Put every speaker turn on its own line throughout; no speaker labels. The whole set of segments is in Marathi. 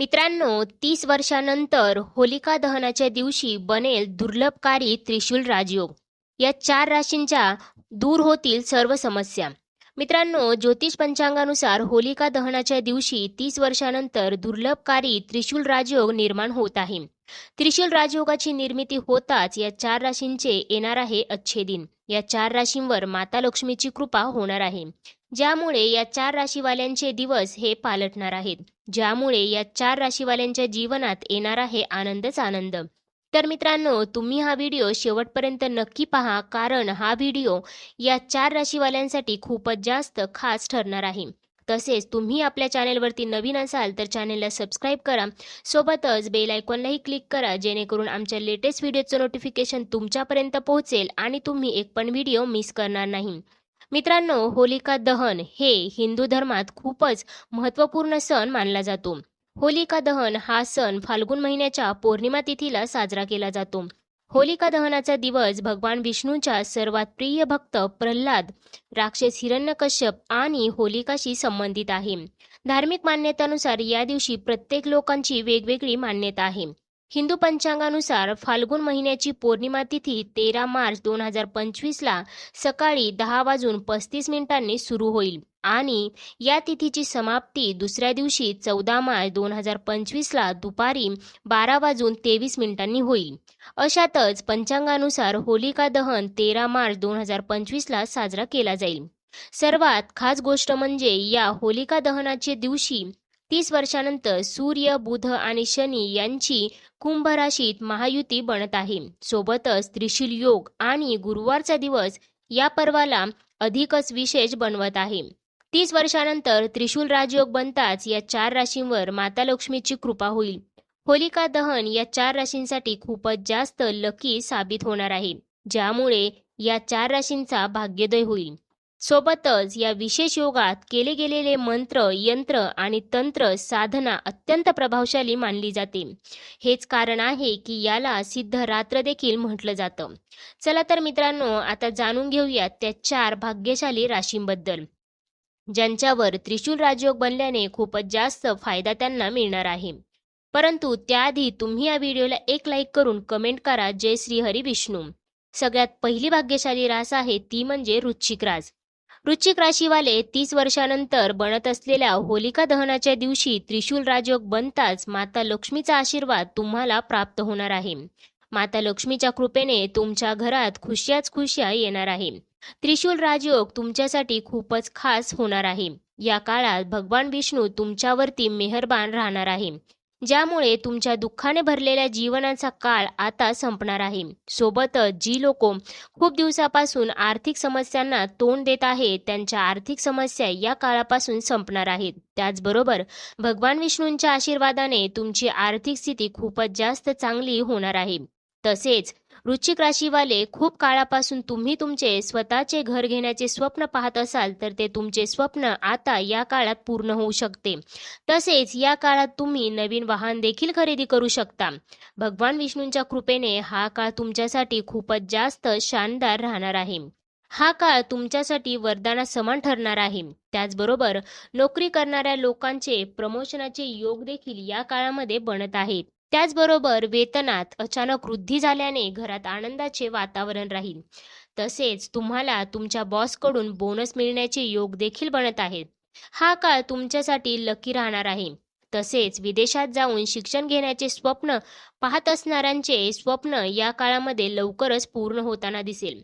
मित्रांनो तीस वर्षानंतर होलिका दहनाच्या दिवशी बनेल दुर्लभकारी त्रिशूल राजयोग. या चार राशींच्या दूर होतील सर्व समस्या. मित्रांनो ज्योतिष पंचांगानुसार होलिका दहनाच्या दिवशी तीस वर्षानंतर दुर्लभकारी त्रिशूल राजयोग निर्माण होत आहे. त्रिशूल राजयोगाची निर्मिती होताच या चार राशींचे येणार आहे अच्छे दिन. या चार राशींवर माता लक्ष्मीची कृपा होणार आहे. ज्यामुळे या चार राशीवाल्यांचे दिवस हे पालटणार आहेत. ज्यामुळे या चार राशीवाल्यांच्या जीवनात येणार आहे आनंदच आनंद. तर मित्रांनो तुम्ही हा व्हिडिओ शेवटपर्यंत नक्की पहा कारण हा व्हिडिओ या चार राशीवाल्यांसाठी खूपच जास्त खास ठरणार आहे. तसेच तुम्ही आपल्या चॅनेलवरती नवीन असाल तर चॅनेलला सबस्क्राईब करा. सोबतच बेल आयकॉनलाही क्लिक करा जेणेकरून आमच्या लेटेस्ट व्हिडिओचं नोटिफिकेशन तुमच्यापर्यंत पोहोचेल आणि तुम्ही एक पण व्हिडिओ मिस करणार नाही. मित्रांनो होलिका दहन हे हिंदू धर्मात खूपच महत्त्वपूर्ण सण मानला जातो. होलिका दहन हा सण फाल्गुन महिन्याच्या पौर्णिमा तिथीला साजरा केला जातो. होलिका दहनाचा दिवस भगवान विष्णूच्या सर्वात प्रिय भक्त प्रल्हाद राक्षस हिरण्यकश्यप आणि होलिकाशी संबंधित आहे. धार्मिक मान्यतानुसार या दिवशी प्रत्येक लोकांची वेगवेगळी मान्यता आहे. हिंदू पंचांगानुसार फाल्गुन महिन्याची पौर्णिमा तिथी तेरा मार्च दोन हजार पंचवीसला सकाळी दहा वाजून पस्तीस मिनिटांनी सुरू होईल. आणि या तिथीची समाप्ती दुसऱ्या दिवशी चौदा मार्च दोन हजार पंचवीसला दुपारी बारा वाजून तेवीस मिनिटांनी होईल. अशातच पंचांगानुसार होलिका दहन तेरा मार्च दोन हजार पंचवीसला साजरा केला जाईल. सर्वात खास गोष्ट म्हणजे या होलिका दहनाचे दिवशी तीस वर्षानंतर सूर्य बुध आणि शनी यांची कुंभ राशीत महायुती बनत आहे. सोबतच त्रिशूल योग आणि गुरुवारचा दिवस या पर्वाला अधिकच विशेष बनवत आहे. तीस वर्षानंतर त्रिशूल राजयोग बनताच या चार राशींवर माता लक्ष्मीची कृपा होईल. होलिका दहन या चार राशींसाठी खूपच जास्त लकी साबित होणार आहे. ज्यामुळे या चार राशींचा भाग्योदय होईल. सोबतच या विशेष योगात केले गेलेले मंत्र यंत्र आणि तंत्र साधना अत्यंत प्रभावशाली मानली जाते. हेच कारण आहे की याला सिद्ध रात्र देखील म्हटलं जातं. चला तर मित्रांनो आता जाणून घेऊयात त्या चार भाग्यशाली राशींबद्दल. ज्यांच्यावर त्रिशूल राजयोग बनल्याने खूपच जास्त फायदा त्यांना मिळणार आहे. परंतु त्याआधी तुम्ही या व्हिडिओला एक लाईक करून कमेंट करा जय श्री हरी विष्णू. सगळ्यात पहिली भाग्यशाली रास आहे ती म्हणजे वृश्चिक रास. वृश्चिक राशीवाले तीस वर्षानंतर बनत असलेल्या होलिका दहनाच्या दिवशी त्रिशूल राजयोग बनताच माता लक्ष्मीचा आशीर्वाद तुम्हाला प्राप्त होणार आहे. माता लक्ष्मीच्या कृपेने तुमच्या घरात खुशियाच खुशिया येणार आहे. त्रिशूल राजयोग तुमच्यासाठी खूपच खास होणार आहे. या काळात भगवान विष्णू तुमच्यावरती मेहरबान राहणार आहे. ज्यामुळे तुमच्या दुःखाने भरलेल्या जीवनाचा काळ आता संपणार आहे. सोबतच जी लोक खूप दिवसापासून आर्थिक समस्यांना तोंड देत आहेत त्यांच्या आर्थिक समस्या या काळापासून संपणार आहेत. त्याचबरोबर भगवान विष्णूंच्या आशीर्वादाने तुमची आर्थिक स्थिती खूपच जास्त चांगली होणार आहे. तसेच वृश्चिक राशीवाले खूप काळापासून तुम्ही तुमचे स्वतःचे घर घेण्याचे स्वप्न पाहत असाल तर ते तुमचे स्वप्न आता या काळात पूर्ण होऊ शकते. तसेच या काळात तुम्ही नवीन वाहन देखील खरेदी करू शकता. भगवान विष्णूंच्या कृपेने हा काळ तुमच्यासाठी खूपच जास्त शानदार राहणार आहे. हा काळ तुमच्यासाठी वरदाना समान ठरणार आहे. त्याचबरोबर नोकरी करणाऱ्या लोकांचे प्रमोशनाचे योग देखील या काळामध्ये बनत आहेत. त्याचबरोबर वेतनात अचानक वृद्धी झाल्याने घरात आनंदाचे वातावरण राहील. तसेच तुम्हाला तुमच्या बॉसकडून बोनस मिळण्याचे योग देखील बनत आहेत. हा काळ तुमच्यासाठी लकी राहणार आहे. तसेच विदेशात जाऊन शिक्षण घेण्याचे स्वप्न पाहत असणाऱ्यांचे स्वप्न या काळामध्ये लवकरच पूर्ण होताना दिसेल.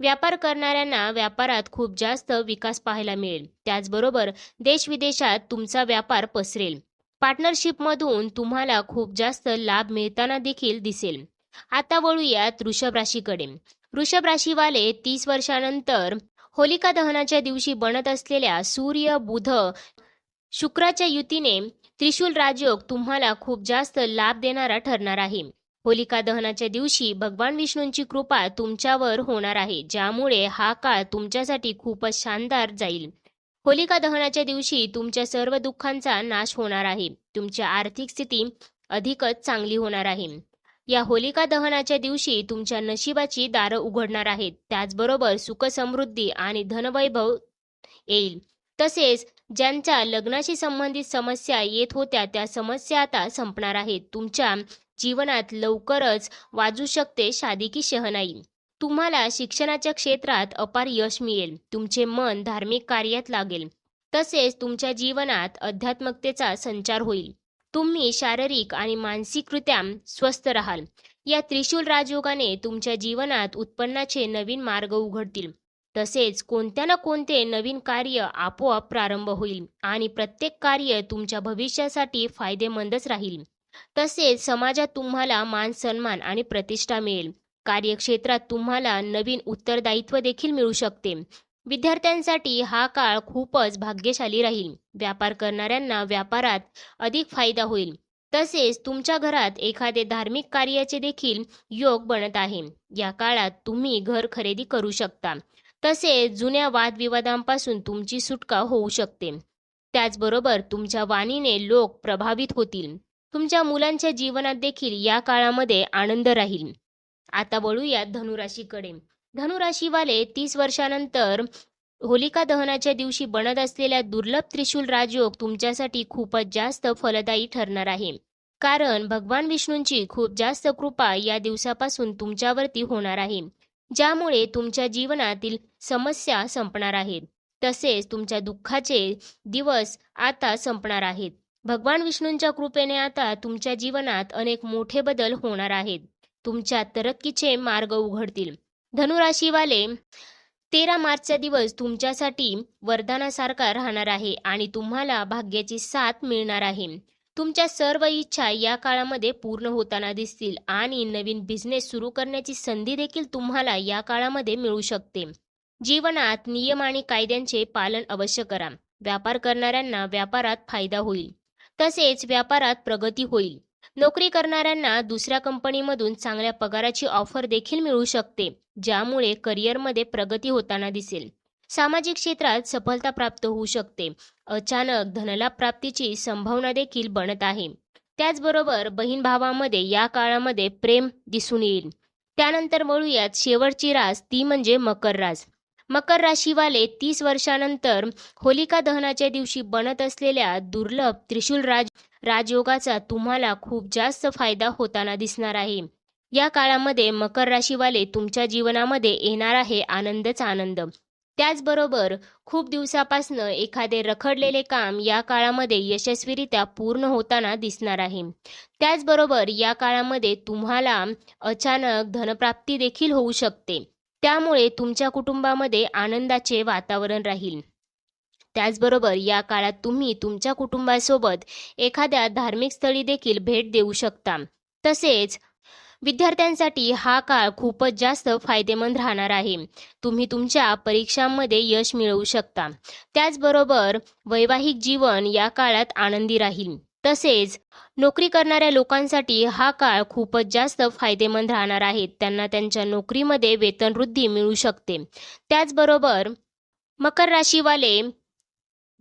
व्यापार करणाऱ्यांना व्यापारात खूप जास्त विकास पाहायला मिळेल. त्याचबरोबर देश विदेशात तुमचा व्यापार पसरेल. पार्टनरशिपमधून तुम्हाला खूप जास्त लाभ मिळताना देखील दिसेल. आता वळूयात वृषभ राशीकडे. वृषभ राशीवाले तीस वर्षानंतर होलिका दहनाच्या दिवशी बनत असलेल्या सूर्य बुध शुक्राच्या युतीने त्रिशूल राजयोग तुम्हाला खूप जास्त लाभ देणारा ठरणार आहे. होलिका दहनाच्या दिवशी भगवान विष्णूंची कृपा तुमच्यावर होणार आहे ज्यामुळे हा काळ तुमच्यासाठी खूपच शानदार जाईल. होलिका दहनाच्या दिवशी तुमच्या सर्व दुःखांचा नाश होणार आहे. तुमची आर्थिक स्थिती अधिकच चांगली होणार आहे. या होलिका दहनाच्या दिवशी तुमच्या नशिबाची दारं उघडणार आहेत. त्याचबरोबर सुख समृद्धी आणि धनवैभव येईल. तसेच ज्यांच्या लग्नाशी संबंधित समस्या येत होत्या त्या समस्या आता संपणार आहेत. तुमच्या जीवनात लवकरच वाजू शकते शादी की शहनाई. तुम्हाला शिक्षणाच्या क्षेत्रात अपार यश मिळेल. तुमचे मन धार्मिक कार्यात लागेल. तसेच तुमच्या जीवनात अध्यात्मकतेचा संचार होईल. तुम्ही शारीरिक आणि मानसिकरित्या स्वस्थ राहाल. या त्रिशूल राजयोगाने तुमच्या जीवनात उत्पन्नाचे नवीन मार्ग उघडतील. तसेच कोणत्या ना कोणते नवीन कार्य आपोआप प्रारंभ होईल आणि प्रत्येक कार्य तुमच्या भविष्यासाठी फायदेमंदच राहील. तसेच समाजात तुम्हाला मान सन्मान आणि प्रतिष्ठा मिळेल. कार्यक्षेत्रात तुम्हाला नवीन उत्तरदायित्व देखील मिळू शकते. विद्यार्थ्यांसाठी हा काळ खूपच भाग्यशाली राहील. व्यापार करणाऱ्यांना व्यापारात अधिक फायदा होईल. तसेच तुमच्या घरात एखादे धार्मिक कार्याचे देखील योग बनत आहे. या काळात तुम्ही घर खरेदी करू शकता. तसेच जुन्या वादविवादांपासून तुमची सुटका होऊ शकते. त्याचबरोबर तुमच्या वाणीने लोक प्रभावित होतील. तुमच्या मुलांच्या जीवनात देखील या काळामध्ये आनंद राहील. आता वळूयात धनुराशीकडे. धनुराशीवाले तीस वर्षानंतर होलिका दहनाच्या दिवशी बनत असलेल्या दुर्लभ त्रिशूल राजयोग तुमच्यासाठी खूपच जास्त फलदायी ठरणार आहे. कारण भगवान विष्णूंची खूप जास्त कृपा या दिवसापासून तुमच्यावरती होणार आहे. ज्यामुळे तुमच्या जीवनातील समस्या संपणार आहेत. तसेच तुमच्या दुःखाचे दिवस आता संपणार आहेत. भगवान विष्णूंच्या कृपेने आता तुमच्या जीवनात अनेक मोठे बदल होणार आहेत. तुमच्या तरक्कीचे मार्ग उघडतील. धनुराशीवाले तेरा मार्चचा दिवस तुमच्यासाठी वरदानासारखा राहणार आहे आणि तुम्हाला भाग्याची साथ मिळणार आहे. तुमच्या सर्व इच्छा या काळामध्ये पूर्ण होताना दिसतील आणि नवीन बिझनेस सुरू करण्याची संधी देखील तुम्हाला या काळामध्ये मिळू शकते. जीवनात नियम आणि कायद्यांचे पालन अवश्य करा. व्यापार करणाऱ्यांना व्यापारात फायदा होईल. तसेच व्यापारात प्रगती होईल. नोकरी करणाऱ्यांना दुसऱ्या कंपनीमधून चांगल्या पगाराची ऑफर देखील मिळू शकते ज्यामुळे करिअरमध्ये प्रगती होताना दिसेल. सामाजिक क्षेत्रात सफलता प्राप्त होऊ शकते. अचानक धनलाभ प्राप्तीची संभावना देखील बनत आहे. त्याचबरोबर बहीण भावामध्ये या काळामध्ये प्रेम दिसून येईल. त्यानंतर वळूयात शेवटची रास ती म्हणजे मकर रास. मकर राशीवाले तीस वर्षानंतर होलिका दहनाच्या दिवशी बनत असलेल्या दुर्लभ त्रिशूल राज राजयोगाचा तुम्हाला खूप जास्त फायदा होताना दिसणार आहे. या काळामध्ये मकर राशीवाले तुमच्या जीवनामध्ये येणार आहे आनंदच आनंद. त्याचबरोबर खूप दिवसापासनं एखादे रखडलेले काम या काळामध्ये यशस्वीरित्या पूर्ण होताना दिसणार आहे. त्याचबरोबर या काळामध्ये तुम्हाला अचानक धनप्राप्ती देखील होऊ शकते. त्यामुळे तुमच्या कुटुंबामध्ये आनंदाचे वातावरण राहील. त्याचबरोबर या काळात तुम्ही तुमच्या कुटुंबासोबत एखाद्या धार्मिक स्थळी देखील भेट देऊ शकता. तसेच विद्यार्थ्यांसाठी हा काळ खूपच जास्त फायदेमंद राहणार आहे. तुम्ही तुमच्या परीक्षांमध्ये यश मिळवू शकता. त्याचबरोबर वैवाहिक जीवन या काळात आनंदी राहील. तसेच नोकरी करणाऱ्या लोकांसाठी हा काळ खूपच जास्त फायदेमंद राहणार आहे. त्यांना त्यांच्या नोकरीमध्ये वेतनवृद्धी मिळू शकते. त्याचबरोबर मकर राशीवाले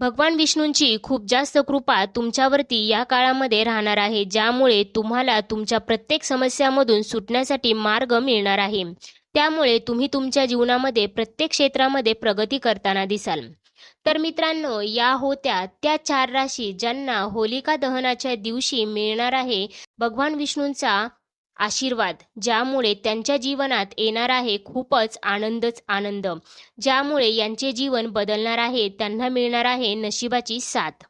भगवान विष्णूंची खूप जास्त कृपा तुमच्यावरती या काळामध्ये राहणार आहे ज्यामुळे तुम्हाला तुमच्या प्रत्येक समस्यामधून सुटण्यासाठी मार्ग मिळणार आहे. त्यामुळे तुम्ही तुमच्या जीवनामध्ये प्रत्येक क्षेत्रामध्ये प्रगती करताना दिसाल. तर मित्रांनो या होत्या त्या चार राशी ज्यांना होलिका दहनाच्या दिवशी मिळणार आहे भगवान विष्णूंचा आशीर्वाद ज्यामुळे त्यांच्या जीवनात येणार आहे खूपच आनंदच आनंद. ज्यामुळे यांचे जीवन बदलणार आहे त्यांना मिळणार आहे नशिबाची साथ.